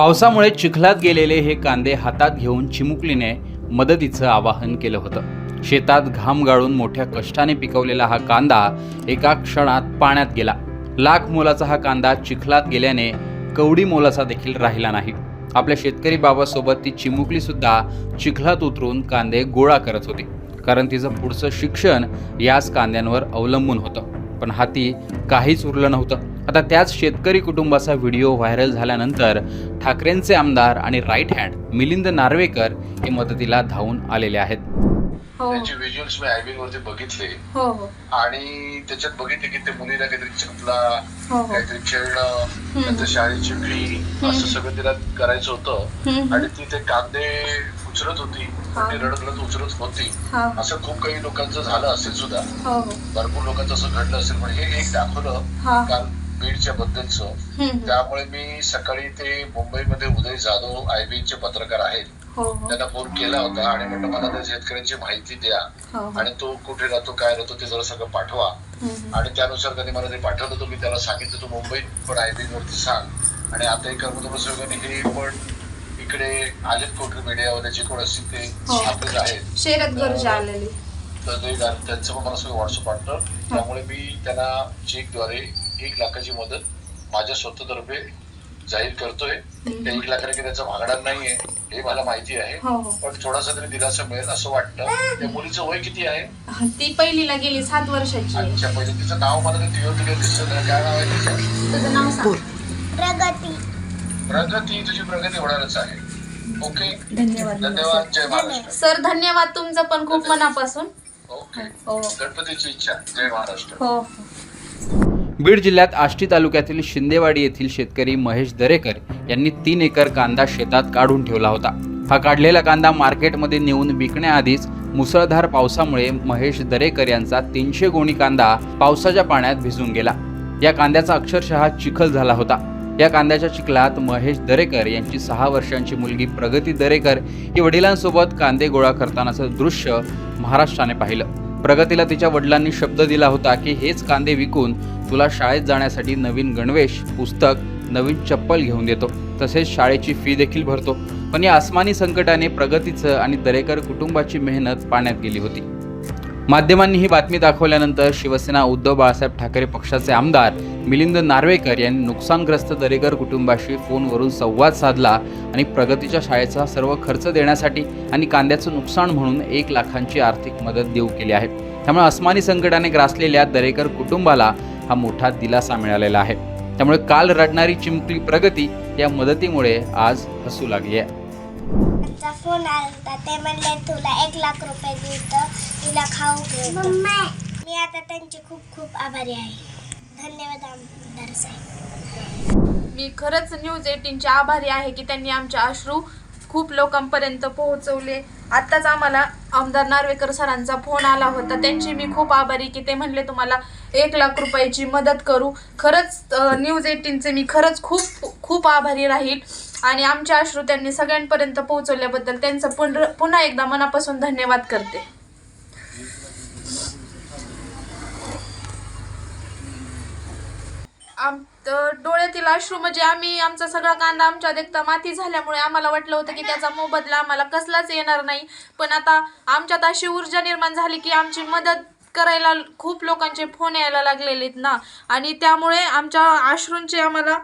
पावसामुळे चिखलात गेलेले हे कांदे हातात घेऊन चिमुकलीने मदतीचं आवाहन केलं होतं. शेतात घाम गाळून मोठ्या कष्टाने पिकवलेला हा कांदा एका क्षणात पाण्यात गेला. लाख मोलाचा हा कांदा चिखलात गेल्याने कवडी मोलाचा देखील राहिला नाही. आपल्या शेतकरी बाबासोबत ती चिमुकली सुद्धा चिखलात उतरून कांदे गोळा करत होती. कारण तिचं पुढचं शिक्षण याच कांद्यांवर अवलंबून होतं. पण हाती काहीच उरलं नव्हतं. आता त्याच शेतकरी कुटुंबाचा व्हिडिओ व्हायरल झाल्यानंतर ठाकरेंचे आमदार आणि राईट हँड मिलिंद नार्वेकर हे मदतीला धावून आलेले आहेत. हो. त्याचे व्हिज्युअल्स मी आयबी वरती बघितले. हो हो. आणि त्याच्यात बघितले की ते मुलीला काहीतरी चपला काहीतरी खेळणं नंतर शाळेची फी असं सगळं तिला करायचं होतं. आणि ती ते कांदे उचलत होती. ती रडत रडत उचलत होती असं खूप काही लोकांचं झालं असेल सुद्धा. हो हो. भरपूर लोकांचं असं घडलं असेल. पण हे एक दाखवलं हा. काल बीडच्या बद्दलचं. त्यामुळे मी सकाळी ते मुंबईमध्ये उदय जाधव आयबीचे पत्रकार आहेत. हो हो. त्यांना फोन केला होता आणि म्हटलं मला त्या शेतकऱ्यांची माहिती द्या हो आणि तो कुठे राहतो काय राहतो ते जरा सगळं पाठवा. आणि त्यानुसार त्यांनी मला ते पाठवलं तर मी त्याला सांगितलं तू मुंबईत पण आयबी वरती सांग. आणि आता एक कर्मचारी हे पण इकडे आलेत कोठे मीडियावाले जे कोण असतील ते. आपलेच आहेत. गरज आलेली. तर त्यांचं पण मला सगळं व्हॉट्सअप पाठवलं त्यामुळे मी त्यांना चेकद्वारे एक लाखाची मदत माझ्या स्वतःतर्फे जाहीर करतोय. त्या एक लाखाने त्याचा भागणार नाहीये हे मला माहिती आहे. हो हो. पण थोडासा तरी दिलासा मिळेल असं वाटतं. त्या मुलीचं वय किती आहे? ती पहिलीला गेली सात वर्षाची आहे. अच्छा पहिले तिचं नाव मला ते टीव्हीवर तिला दिसत. नाही काय नाव आहे तिचं? तुझं नाव सांग. प्रगती. प्रगती तुझी प्रगती होणारच आहे. ओके? धन्यवाद. धन्यवाद. जय महाराष्ट्र. सर धन्यवाद तुमचं पण खूप मनापासून. ओके. हो. गणपतीची इच्छा. जय महाराष्ट्र. हो. बीड जिल्ह्यात आष्टी तालुक्यातील शिंदेवाडी येथील शेतकरी महेश दरेकर यांनी तीन एकर कांदा शेतात काढून ठेवला होता. हा काढलेला कांदा मार्केटमध्ये नेऊन विकण्याआधीच मुसळधार पावसामुळे महेश दरेकर यांचा तीनशे गोणी कांदा पावसाच्या पाण्यात भिजून गेला. या कांद्याचा अक्षरशः चिखल झाला होता. या कांद्याच्या चिखलात महेश दरेकर यांची सहा वर्षांची मुलगी प्रगती दरेकर ही वडिलांसोबत कांदे गोळा करतानाचं दृश्य महाराष्ट्राने पाहिलं. प्रगतीला तिच्या वडिलांनी शब्द दिला होता की हेच कांदे विकून तुला शाळेत जाण्यासाठी नवीन गणवेश पुस्तक नवीन चप्पल घेऊन देतो. तसेच शाळेची फी देखील भरतो. पण या आसमानी संकटाने प्रगतीचं आणि दरेकर कुटुंबाची मेहनत पाण्यात गेली होती. माध्यमांनी ही बातमी दाखवल्यानंतर शिवसेना उद्धव बाळासाहेब ठाकरे पक्षाचे आमदार मिलिंद नार्वेकर यांनी नुकसानग्रस्त दरेकर कुटुंबाशी फोनवरून संवाद साधला आणि प्रगतीच्या शाळेचा सर्व खर्च देण्यासाठी आणि कांद्याचं नुकसान म्हणून एक लाखांची आर्थिक मदत देऊ केली आहे. त्यामुळे अस्मानी संकटाने ग्रासलेल्या दरेकर कुटुंबाला हा मोठा दिलासा मिळालेला आहे. त्यामुळे काल रडणारी चिमुकली प्रगती या मदतीमुळे आज हसू लागली आहे. फोन आला ते म्हणले तुला एक लाख रुपये देतो. तुला खाऊ घे. मी आता त्यांचे खूप खूप आभारी आहे. धन्यवाद आमदार साहेब. मी खरंच न्यूज एटीनचे आभारी आहे की त्यांनी आमचे अश्रू खूप लोकांपर्यंत पोहोचवले. आत्ताच आम्हाला आमदार नार्वेकर सरांचा फोन आला होता. त्यांची मी खूप आभारी की ते म्हणले तुम्हाला एक लाख रुपयाची मदत करू. खरंच न्यूज एटीनचे मी खरंच खूप खूप आभारी राहील. आणि आमच्या अश्रू त्यांनी सगळ्यांपर्यंत पोहोचवल्याबद्दल त्यांचं पुन्हा पुन्हा एकदा मनापासून धन्यवाद करते. आम तर डोळ्यातील अश्रू म्हणजे आम्ही आमचा सगळा कांदा आमच्या देखता माती झाल्यामुळे आम्हाला वाटलं होतं की त्याचा मोबदला आम्हाला कसलाच येणार नाही. पण आता आमच्यात अशी ऊर्जा निर्माण झाली की आमची मदत करायला खूप लोकांचे फोन यायला लागलेले आहेत ना. आणि त्यामुळे आमच्या अश्रूंचे आम्हाला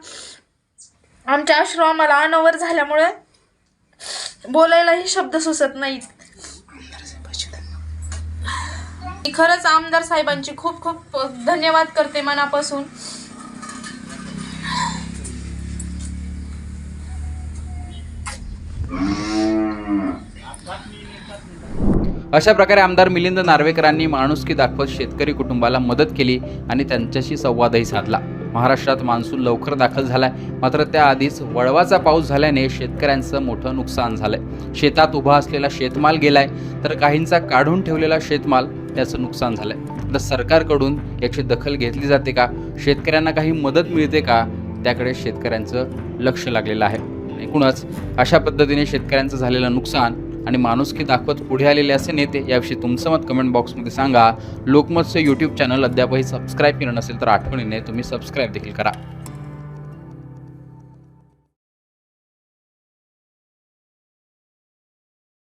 आमच्या अश्रू आम्हाला अनवर झाल्यामुळे बोलायलाही शब्द सुचत नाहीत. मी खरंच आमदार साहेबांची खूप खूप धन्यवाद करते मनापासून. अशा प्रकारे आमदार मिलिंद नार्वेकरांनी माणुसकी दाखवत शेतकरी कुटुंबाला मदत केली आणि त्यांच्याशी संवादही साधला. महाराष्ट्रात मान्सून लवकर दाखल झालाय. मात्र त्याआधीच वळवाचा पाऊस झाल्याने शेतकऱ्यांचं मोठं नुकसान झालंय. शेतात उभा असलेला शेतमाल गेलाय तर काहींचा काढून ठेवलेला शेतमाल त्याचं नुकसान झालंय. तर सरकारकडून याची दखल घेतली जाते का? शेतकऱ्यांना काही मदत मिळते का? त्याकडे शेतकऱ्यांचं लक्ष लागलेलं आहे. एकूणच अशा पद्धतीने शेतकऱ्यांचं झालेलं नुकसान आणि माणुसकी दाखवत पुढे आलेले असे नेते याविषयी तुमचं मत कमेंट बॉक्समध्ये सांगा. लोकमतचं यूट्यूब चॅनल अद्यापही सबस्क्राईब केलं नसेल तर आठवणीने तुम्ही सबस्क्राईब देखील करा.